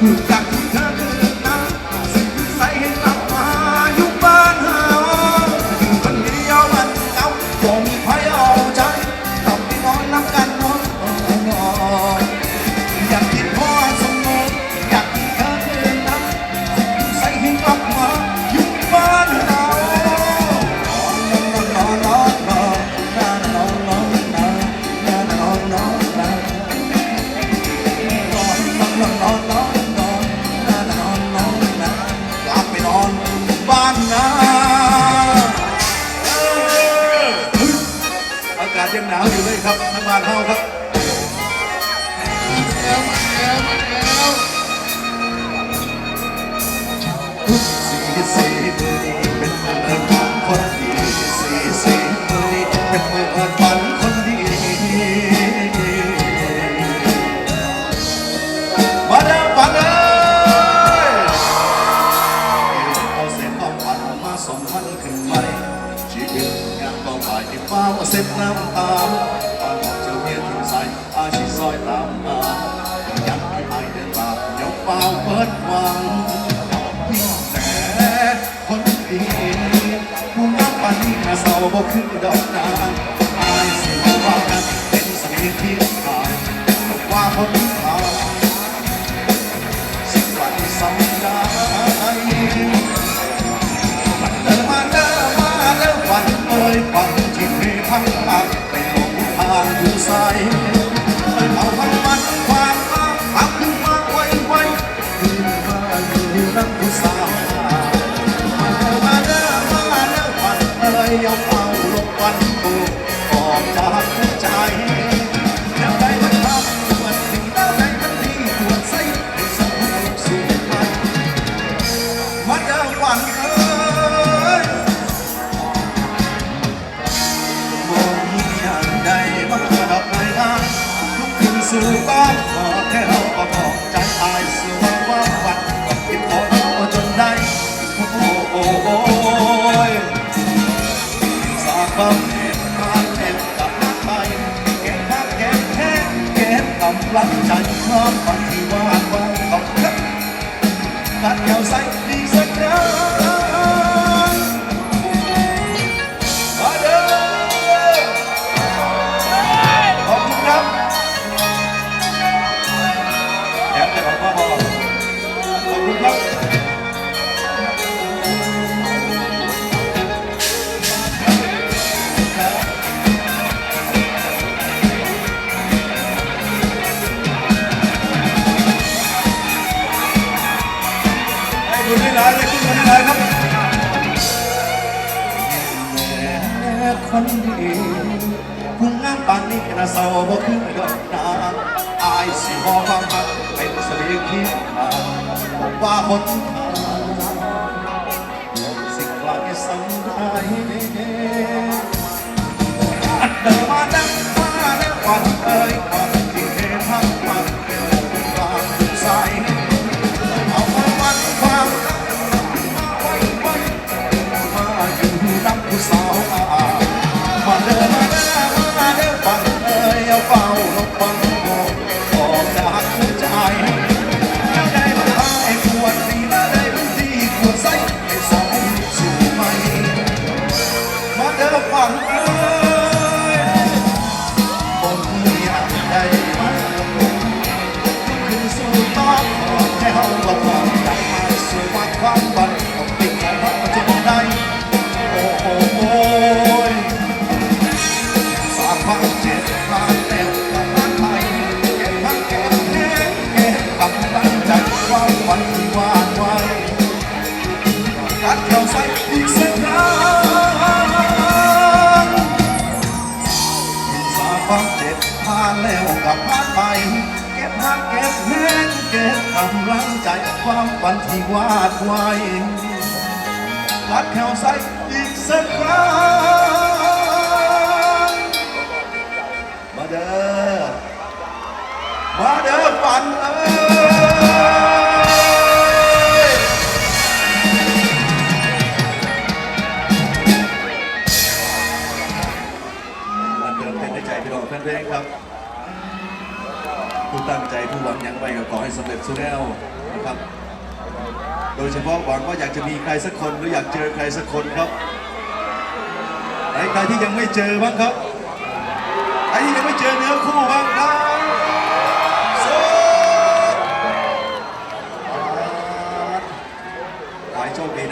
Got ครับทาบ้านเฮาครับมาแาสมฟันเอ้นเอ้ยเเส้นความฝันมาสมพันขึ้นไปชีวิตอยากต้องไปที่ฟ้าเส้นน้ำตา เดียทิ้งใส่อาชีซอยตามมายังไม่ให้เดินมามยกเป้าเปิดวังแต่คนดีผู้นับปันนี้น่าเศร้าบ่คือดอกนางางอยู่ใสเอามันมันความรักพักขึ้นมาไว้ไว้ขึ้นมาคือรักผู้สาวมาเด้อมาเด้อฝันเอ่ยเอา สู่บ้านขอแค่เราประกอบใจอายสู่ว่าวันกินของเอาจนได้โอ้โหโอ้โหสาบานเห็นมาเห็นกับไปเก็บภาพเก็บแค่เก็บกำลังใจความฝันที่าดไว้อบคุณกัดเกี่ยวใส่ คนดีคุณงามปานนี้น่าเศร้าบ่คือดอกนาอายสิหอความหักเป็นสลีคิดมาว่าคนขา ม ความเจ็บผ่านแล้วกับผ่านไป เก็บหักเก็บแห้งเก็บกำลังใจความฝันที่วาดไว้รัดแถวใส่อีกสักครั้ง ผู้ตั้งใจผู้หวังยังไงก็ขอให้สำเร็จสุดแล้วนะครับ โดยเฉพาะหวังว่าอยากจะมีใครสักคนหรืออยากเจอใครสักคนครับไหนใครที่ยังไม่เจอบ้างครับใครที่ยังไม่เจอเนื้อคู่บ้างครับ